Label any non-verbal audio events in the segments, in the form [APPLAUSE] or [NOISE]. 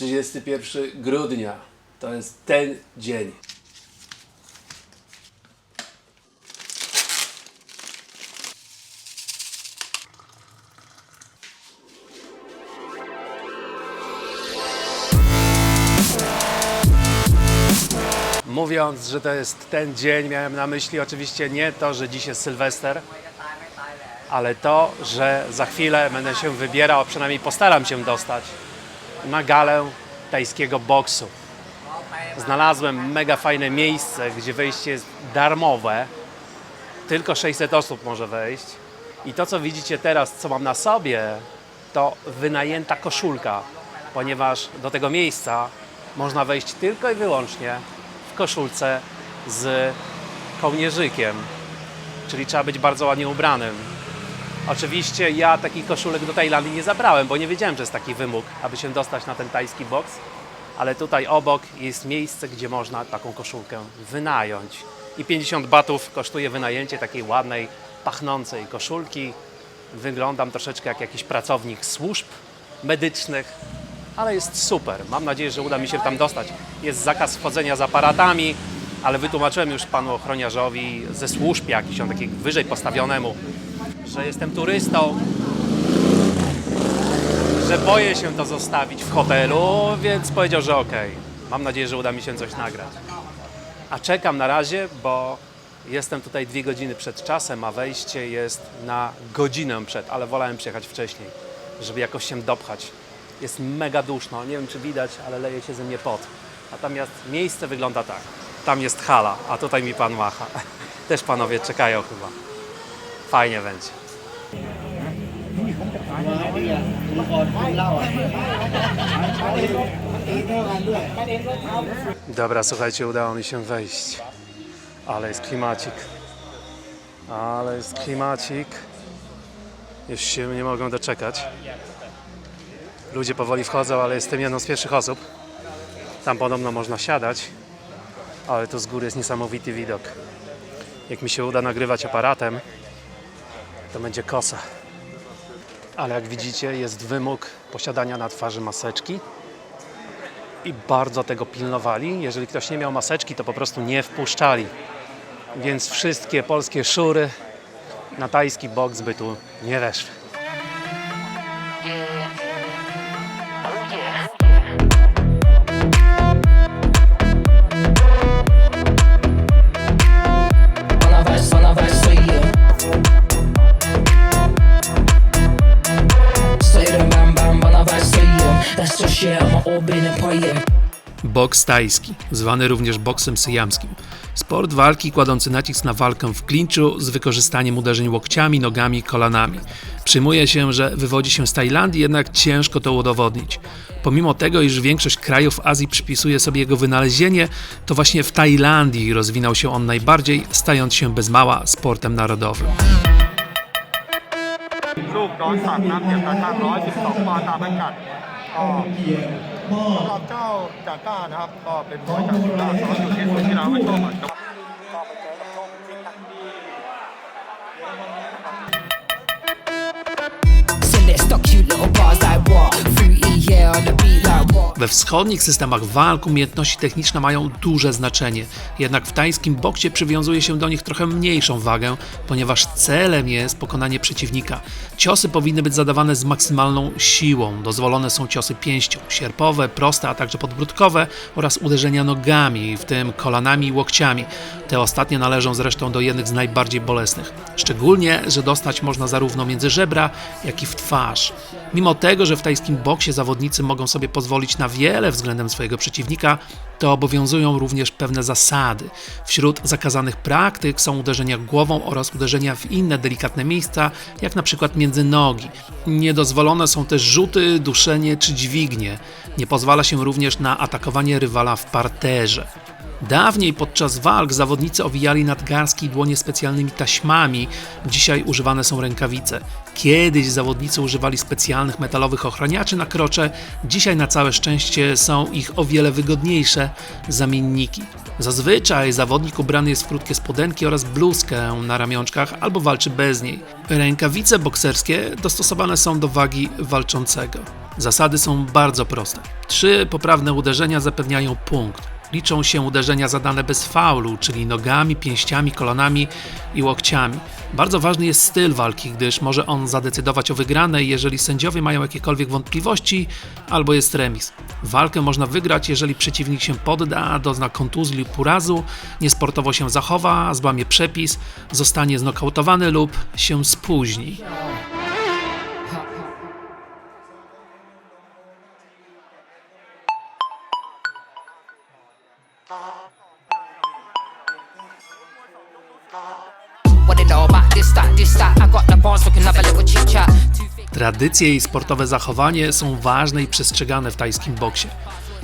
31 grudnia. To jest ten dzień. Mówiąc, że to jest ten dzień, miałem na myśli oczywiście nie to, że dziś jest Sylwester, ale to, że za chwilę będę się wybierał, a przynajmniej postaram się dostać na galę tajskiego boksu. Znalazłem mega fajne miejsce, gdzie wejście jest darmowe. Tylko 600 osób może wejść. I to, co widzicie teraz, co mam na sobie, to wynajęta koszulka, ponieważ do tego miejsca można wejść tylko i wyłącznie w koszulce z kołnierzykiem. Czyli trzeba być bardzo ładnie ubranym. Oczywiście ja takich koszulek do Tajlandii nie zabrałem, bo nie wiedziałem, że jest taki wymóg, aby się dostać na ten tajski boks. Ale tutaj obok jest miejsce, gdzie można taką koszulkę wynająć. I 50 batów kosztuje wynajęcie takiej ładnej, pachnącej koszulki. Wyglądam troszeczkę jak jakiś pracownik służb medycznych, ale jest super. Mam nadzieję, że uda mi się tam dostać. Jest zakaz wchodzenia z aparatami, ale wytłumaczyłem już panu ochroniarzowi ze służb jakiś, on taki wyżej postawionemu, że jestem turystą, że boję się to zostawić w hotelu, więc powiedział, że okej. Mam nadzieję, że uda mi się coś nagrać. A czekam na razie, bo jestem tutaj dwie godziny przed czasem, a wejście jest na godzinę przed, ale wolałem przyjechać wcześniej, żeby jakoś się dopchać. Jest mega duszno, nie wiem czy widać, ale leje się ze mnie pot. Natomiast miejsce wygląda tak. Tam jest hala, a tutaj mi pan macha. [LAUGHS] Też panowie czekają chyba. Fajnie będzie. ดีอ่ะลุงพรกินเหล้าอ่ะตีเท่ากันด้วย Dobra, słuchajcie, udało mi się wejść. Ale jest klimacik. Ale jest klimacik. Już się nie mogę doczekać. Ludzie powoli wchodzą, ale jestem jedną z pierwszych osób. Tam podobno można siadać, ale tu z góry jest niesamowity widok. Jak mi się uda nagrywać aparatem, to będzie kosa. Ale jak widzicie, jest wymóg posiadania na twarzy maseczki i bardzo tego pilnowali. Jeżeli ktoś nie miał maseczki, to po prostu nie wpuszczali. Więc wszystkie polskie szury na tajski boks by tu nie weszły. Boks tajski, zwany również boksem syjamskim. Sport walki kładący nacisk na walkę w klinczu z wykorzystaniem uderzeń łokciami, nogami i kolanami. Przyjmuje się, że wywodzi się z Tajlandii, jednak ciężko to udowodnić. Pomimo tego, iż większość krajów Azji przypisuje sobie jego wynalezienie, to właśnie w Tajlandii rozwinął się on najbardziej, stając się bez mała sportem narodowym. ก็รับเจ้าจากก้านะครับ ก็เป็นมวยจากก้าเขาอยู่ที่สุดที่เราไม่ชอบเหมือนกันก็ไปเจอกับโชคจรินที่เยอรมนีนะครับ So let's talk cute little bars I walk through EL on the beat We wschodnich systemach walk umiejętności techniczne mają duże znaczenie, jednak w tajskim boksie przywiązuje się do nich trochę mniejszą wagę, ponieważ celem jest pokonanie przeciwnika. Ciosy powinny być zadawane z maksymalną siłą. Dozwolone są ciosy pięścią, sierpowe, proste, a także podbródkowe oraz uderzenia nogami, w tym kolanami i łokciami. Te ostatnie należą zresztą do jednych z najbardziej bolesnych. Szczególnie, że dostać można zarówno między żebra, jak i w twarz. Mimo tego, że w tajskim boksie zawodnicy mogą sobie pozwolić na wiele względem swojego przeciwnika, to obowiązują również pewne zasady. Wśród zakazanych praktyk są uderzenia głową oraz uderzenia w inne delikatne miejsca, jak na przykład między nogi. Niedozwolone są też rzuty, duszenie czy dźwignie. Nie pozwala się również na atakowanie rywala w parterze. Dawniej podczas walk zawodnicy owijali nadgarstki i dłonie specjalnymi taśmami, dzisiaj używane są rękawice. Kiedyś zawodnicy używali specjalnych metalowych ochraniaczy na krocze, dzisiaj na całe szczęście są ich o wiele wygodniejsze zamienniki. Zazwyczaj zawodnik ubrany jest w krótkie spodenki oraz bluzkę na ramionczkach albo walczy bez niej. Rękawice bokserskie dostosowane są do wagi walczącego. Zasady są bardzo proste. Trzy poprawne uderzenia zapewniają punkt. Liczą się uderzenia zadane bez faulu, czyli nogami, pięściami, kolanami i łokciami. Bardzo ważny jest styl walki, gdyż może on zadecydować o wygranej, jeżeli sędziowie mają jakiekolwiek wątpliwości albo jest remis. Walkę można wygrać, jeżeli przeciwnik się podda, dozna kontuzji lub urazu, niesportowo się zachowa, złamie przepis, zostanie znokautowany lub się spóźni. Tradycje i sportowe zachowanie są ważne i przestrzegane w tajskim boksie.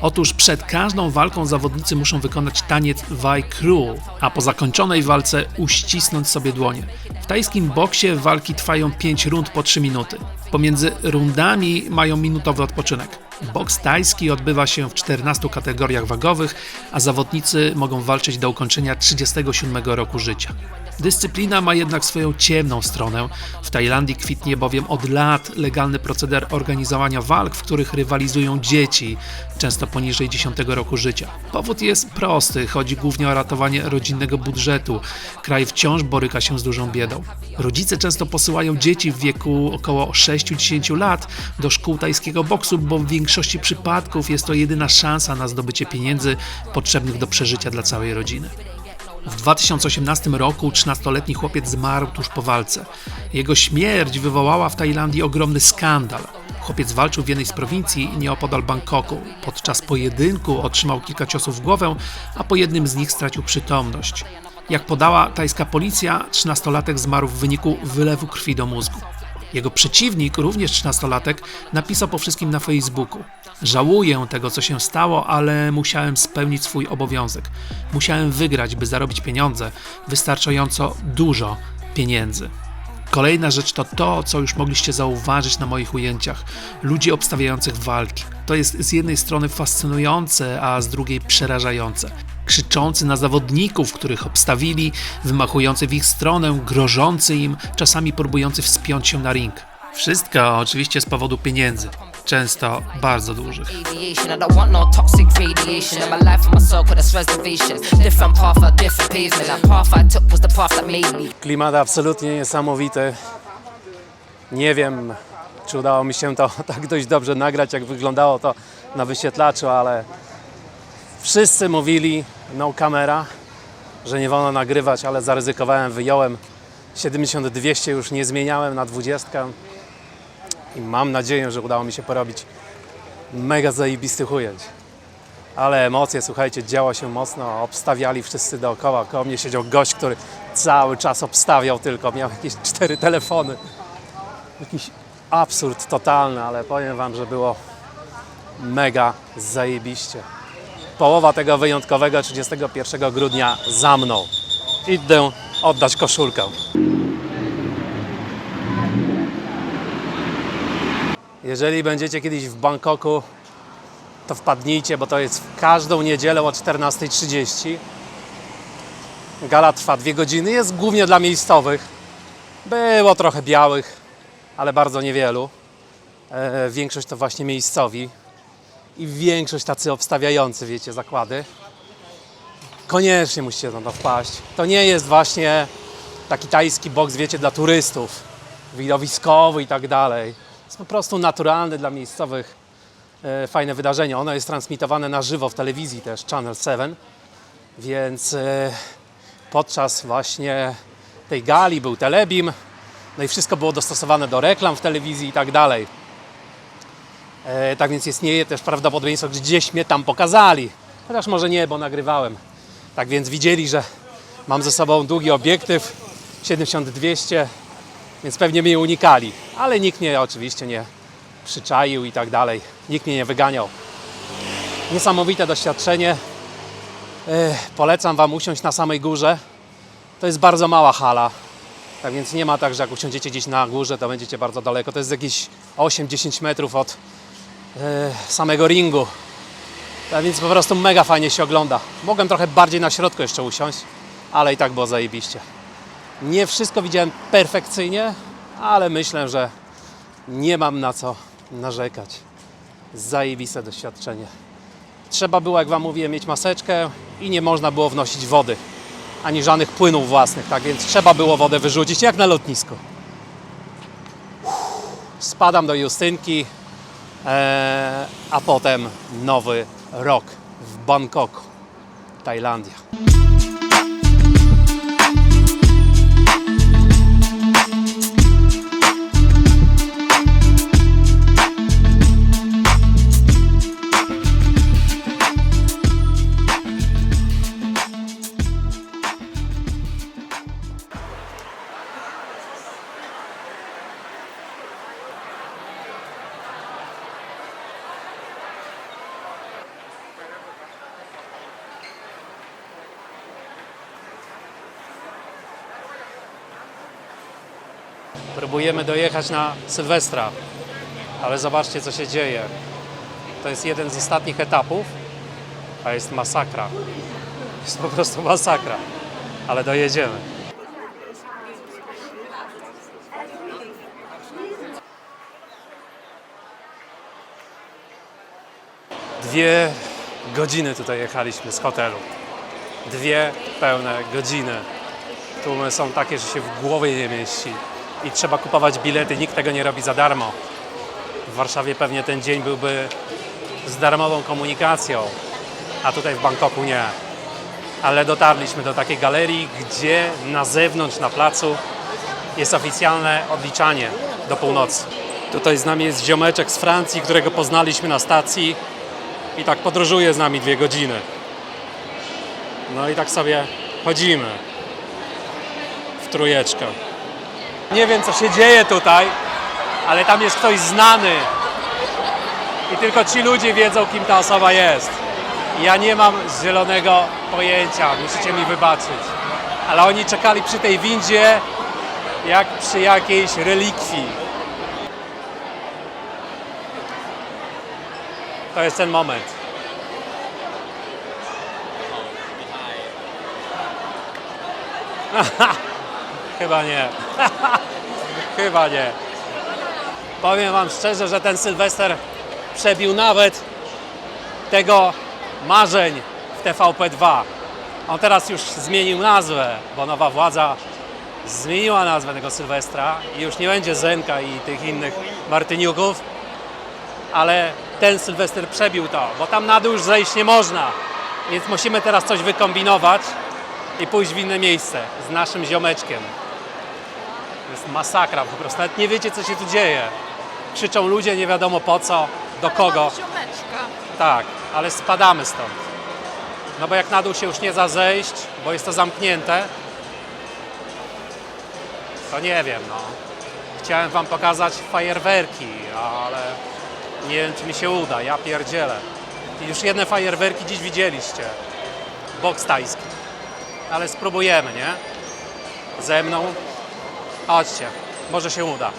Otóż przed każdą walką zawodnicy muszą wykonać taniec Vai Kru, a po zakończonej walce uścisnąć sobie dłonie. W tajskim boksie walki trwają 5 rund po 3 minuty. Pomiędzy rundami mają minutowy odpoczynek. Boks tajski odbywa się w 14 kategoriach wagowych, a zawodnicy mogą walczyć do ukończenia 37 roku życia. Dyscyplina ma jednak swoją ciemną stronę. W Tajlandii kwitnie bowiem od lat legalny proceder organizowania walk, w których rywalizują dzieci, często poniżej 10 roku życia. Powód jest prosty, chodzi głównie o ratowanie rodzinnego budżetu. Kraj wciąż boryka się z dużą biedą. Rodzice często posyłają dzieci w wieku około 6-10 lat do szkół tajskiego boksu, bo w przypadków jest to jedyna szansa na zdobycie pieniędzy potrzebnych do przeżycia dla całej rodziny. W 2018 roku 13-letni chłopiec zmarł tuż po walce. Jego śmierć wywołała w Tajlandii ogromny skandal. Chłopiec walczył w jednej z prowincji nieopodal Bangkoku. Podczas pojedynku otrzymał kilka ciosów w głowę, a po jednym z nich stracił przytomność. Jak podała tajska policja, 13-latek zmarł w wyniku wylewu krwi do mózgu. Jego przeciwnik, również 13-latek, napisał po wszystkim na Facebooku: Żałuję tego, co się stało, ale musiałem spełnić swój obowiązek. Musiałem wygrać, by zarobić pieniądze, wystarczająco dużo pieniędzy. Kolejna rzecz to to, co już mogliście zauważyć na moich ujęciach. Ludzi obstawiających walki. To jest z jednej strony fascynujące, a z drugiej przerażające. Krzyczący na zawodników, których obstawili, wymachujący w ich stronę, grożący im, czasami próbujący wspiąć się na ring. Wszystko oczywiście z powodu pieniędzy, często bardzo dużych. No. Klimat absolutnie niesamowity. Nie wiem, czy udało mi się to [LAUGHS] tak dość dobrze nagrać, jak wyglądało to na wyświetlaczu, ale wszyscy mówili no kamera, że nie wolno nagrywać, ale zaryzykowałem, wyjąłem 70-200, już nie zmieniałem na 20 i mam nadzieję, że udało mi się porobić mega zajebistych ujęć. Ale emocje, słuchajcie, działo się mocno, obstawiali wszyscy dookoła. Koło mnie siedział gość, który cały czas obstawiał tylko, miał jakieś cztery telefony. Jakiś absurd totalny, ale powiem Wam, że było mega zajebiście. Połowa tego wyjątkowego 31 grudnia za mną. Idę oddać koszulkę. Jeżeli będziecie kiedyś w Bangkoku, to wpadnijcie, bo to jest w każdą niedzielę o 14.30. Gala trwa dwie godziny, jest głównie dla miejscowych. Było trochę białych, ale bardzo niewielu. E, większość to właśnie miejscowi i większość tacy obstawiający, wiecie, zakłady. Koniecznie musicie na to wpaść. To nie jest właśnie taki tajski boks, wiecie, dla turystów, widowiskowy i tak dalej. Jest po prostu naturalny dla miejscowych e, fajne wydarzenie. Ono jest transmitowane na żywo w telewizji też, Channel 7, więc e, podczas właśnie tej gali był telebim, no i wszystko było dostosowane do reklam w telewizji i tak dalej. E, tak więc istnieje też prawdopodobieństwo, że gdzieś mnie tam pokazali. Chociaż może nie, bo nagrywałem. Tak więc widzieli, że mam ze sobą długi obiektyw 70-200, więc pewnie mnie unikali. Ale nikt mnie oczywiście nie przyczaił i tak dalej. Nikt mnie nie wyganiał. Niesamowite doświadczenie. Ech, polecam Wam usiąść na samej górze. To jest bardzo mała hala. Tak więc nie ma tak, że jak usiądziecie gdzieś na górze, to będziecie bardzo daleko. To jest jakieś 8-10 metrów od e, samego ringu. Więc po prostu mega fajnie się ogląda. Mogłem trochę bardziej na środku jeszcze usiąść, ale i tak było zajebiście. Nie wszystko widziałem perfekcyjnie, ale myślę, że nie mam na co narzekać. Zajebiste doświadczenie. Trzeba było, jak Wam mówiłem, mieć maseczkę i nie można było wnosić wody, ani żadnych płynów własnych, tak więc trzeba było wodę wyrzucić, jak na lotnisku. Spadam do Justynki, e, a potem nowy rok w Bangkoku, Tajlandia. Próbujemy dojechać na Sylwestra, ale zobaczcie co się dzieje. To jest jeden z ostatnich etapów, a jest masakra. Jest po prostu masakra, ale dojedziemy. Dwie godziny tutaj jechaliśmy z hotelu. Dwie pełne godziny. Tłumy są takie, że się w głowie nie mieści i trzeba kupować bilety. Nikt tego nie robi za darmo. W Warszawie pewnie ten dzień byłby z darmową komunikacją, a tutaj w Bangkoku nie. Ale dotarliśmy do takiej galerii, gdzie na zewnątrz, na placu jest oficjalne odliczanie do północy. Tutaj z nami jest ziomeczek z Francji, którego poznaliśmy na stacji i tak podróżuje z nami dwie godziny. No i tak sobie chodzimy w trójeczkę. Nie wiem, co się dzieje tutaj, ale tam jest ktoś znany. I tylko ci ludzie wiedzą, kim ta osoba jest. Ja nie mam zielonego pojęcia, musicie mi wybaczyć. Ale oni czekali przy tej windzie jak przy jakiejś relikwii. To jest ten moment. [LAUGHS] Chyba nie. [LAUGHS] Chyba nie. Powiem Wam szczerze, że ten Sylwester przebił nawet tego marzeń w TVP2. On teraz już zmienił nazwę, bo nowa władza zmieniła nazwę tego Sylwestra i już nie będzie Zenka i tych innych Martyniuków, ale ten Sylwester przebił to, bo tam na dół już zejść nie można. Więc musimy teraz coś wykombinować i pójść w inne miejsce z naszym ziomeczkiem. Jest masakra po prostu. Nawet nie wiecie, co się tu dzieje. Krzyczą ludzie nie wiadomo po co, do kogo. Tak, ale spadamy stąd. No bo jak na dół się już nie da zejść, bo jest to zamknięte, to nie wiem, no. Chciałem wam pokazać fajerwerki, ale nie wiem, czy mi się uda. Ja pierdzielę. I już jedne fajerwerki dziś widzieliście. Boks tajski. Ale spróbujemy, nie? Ze mną. Chodźcie, może się uda.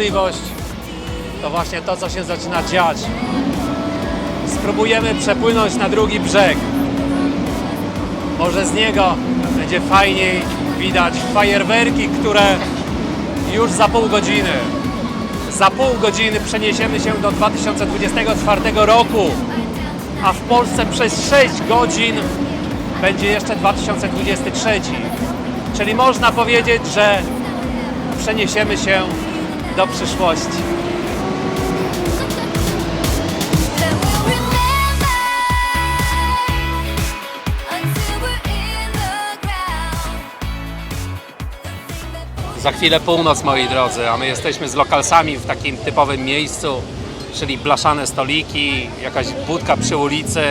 Możliwość to właśnie to, co się zaczyna dziać. Spróbujemy przepłynąć na drugi brzeg. Może z niego będzie fajniej widać fajerwerki, które już za pół godziny. Za pół godziny przeniesiemy się do 2024 roku, a w Polsce przez 6 godzin będzie jeszcze 2023. Czyli można powiedzieć, że przeniesiemy się do przyszłości. Za chwilę północ, moi drodzy, a my jesteśmy z lokalsami w takim typowym miejscu, czyli blaszane stoliki, jakaś budka przy ulicy,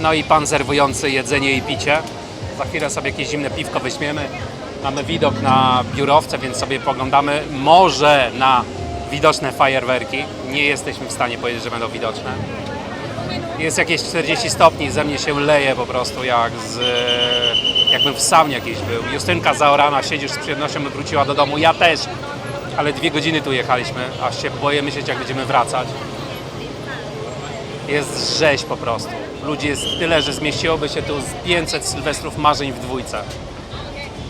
no i pan serwujący jedzenie i picie. Za chwilę sobie jakieś zimne piwko weźmiemy. Mamy widok na biurowce, więc sobie poglądamy może na widoczne fajerwerki. Nie jesteśmy w stanie powiedzieć, że będą widoczne. Jest jakieś 40 stopni, ze mnie się leje po prostu jak z, jakbym w saunie jakiejś był. Justynka zaorana, siedzi już z przyjemnością, by wróciła do domu. Ja też, ale dwie godziny tu jechaliśmy, aż się boję myśleć jak będziemy wracać. Jest rzeź po prostu. Ludzi jest tyle, że zmieściłoby się tu z 500 sylwestrów marzeń w dwójce.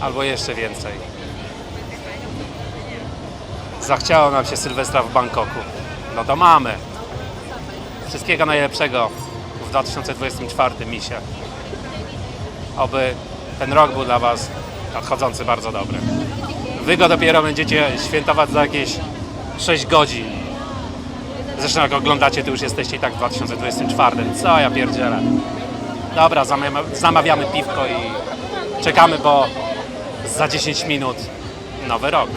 Albo jeszcze więcej. Zachciało nam się Sylwestra w Bangkoku. No to mamy. Wszystkiego najlepszego w 2024 misie. Oby ten rok był dla Was nadchodzący bardzo dobry. Wy go dopiero będziecie świętować za jakieś 6 godzin. Zresztą jak oglądacie, to już jesteście i tak w 2024. Co ja pierdzielę. Dobra, zamawiamy piwko i czekamy, bo za 10 minut nowy rok.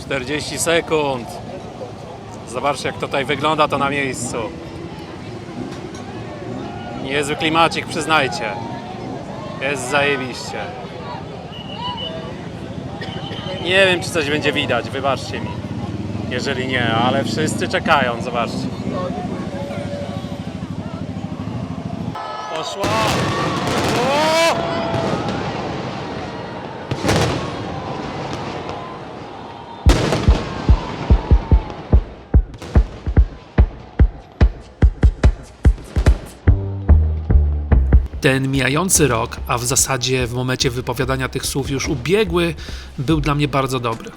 40 sekund. Zobaczcie, jak tutaj wygląda to na miejscu. Niezły klimacik, przyznajcie. Jest zajebiście. Nie wiem, czy coś będzie widać, wybaczcie mi. Jeżeli nie, ale wszyscy czekają, zobaczcie. Poszła! O! Ten mijający rok, a w zasadzie w momencie wypowiadania tych słów już ubiegły, był dla mnie bardzo dobry.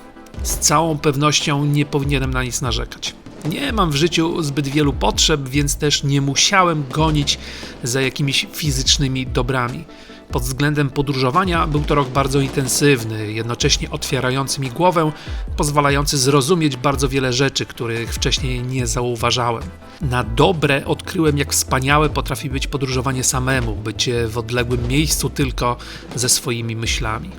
Z całą pewnością nie powinienem na nic narzekać. Nie mam w życiu zbyt wielu potrzeb, więc też nie musiałem gonić za jakimiś fizycznymi dobrami. Pod względem podróżowania był to rok bardzo intensywny, jednocześnie otwierający mi głowę, pozwalający zrozumieć bardzo wiele rzeczy, których wcześniej nie zauważałem. Na dobre odkryłem, jak wspaniałe potrafi być podróżowanie samemu, bycie w odległym miejscu tylko ze swoimi myślami.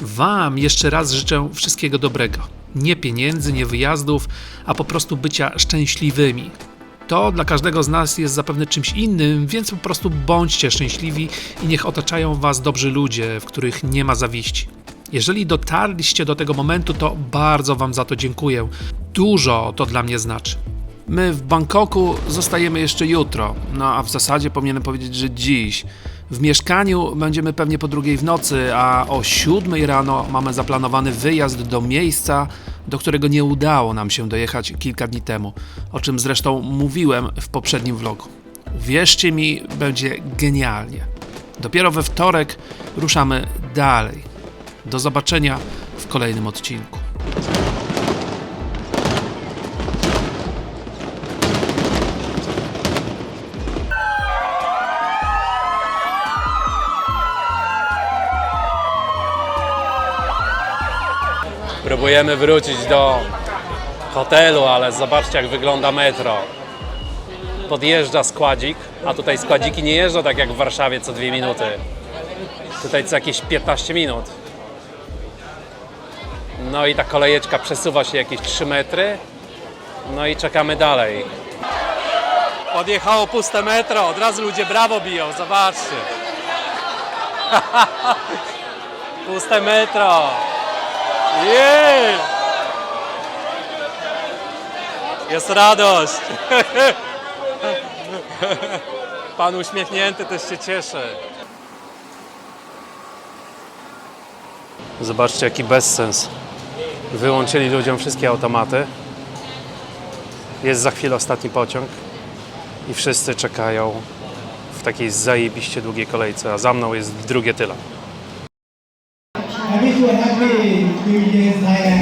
Wam jeszcze raz życzę wszystkiego dobrego. Nie pieniędzy, nie wyjazdów, a po prostu bycia szczęśliwymi. To dla każdego z nas jest zapewne czymś innym, więc po prostu bądźcie szczęśliwi i niech otaczają Was dobrzy ludzie, w których nie ma zawiści. Jeżeli dotarliście do tego momentu, to bardzo Wam za to dziękuję. Dużo to dla mnie znaczy. My w Bangkoku zostajemy jeszcze jutro, no a w zasadzie powinienem powiedzieć, że dziś. W mieszkaniu będziemy pewnie po drugiej w nocy, a o siódmej rano mamy zaplanowany wyjazd do miejsca, do którego nie udało nam się dojechać kilka dni temu, o czym zresztą mówiłem w poprzednim vlogu. Wierzcie mi, będzie genialnie. Dopiero we wtorek ruszamy dalej. Do zobaczenia w kolejnym odcinku. Próbujemy wrócić do hotelu, ale zobaczcie jak wygląda metro. Podjeżdża składzik, a tutaj składziki nie jeżdżą tak jak w Warszawie co dwie minuty. Tutaj co jakieś 15 minut. No i ta kolejeczka przesuwa się jakieś 3 metry. No i czekamy dalej. Odjechało puste metro, od razu ludzie brawo biją, zobaczcie. [LAUGHS] puste metro. Jej! Jest radość. Pan uśmiechnięty też się cieszy. Zobaczcie jaki bezsens. Wyłączyli ludziom wszystkie automaty. Jest za chwilę ostatni pociąg i wszyscy czekają w takiej zajebiście długiej kolejce, a za mną jest drugie tyle. Three days later,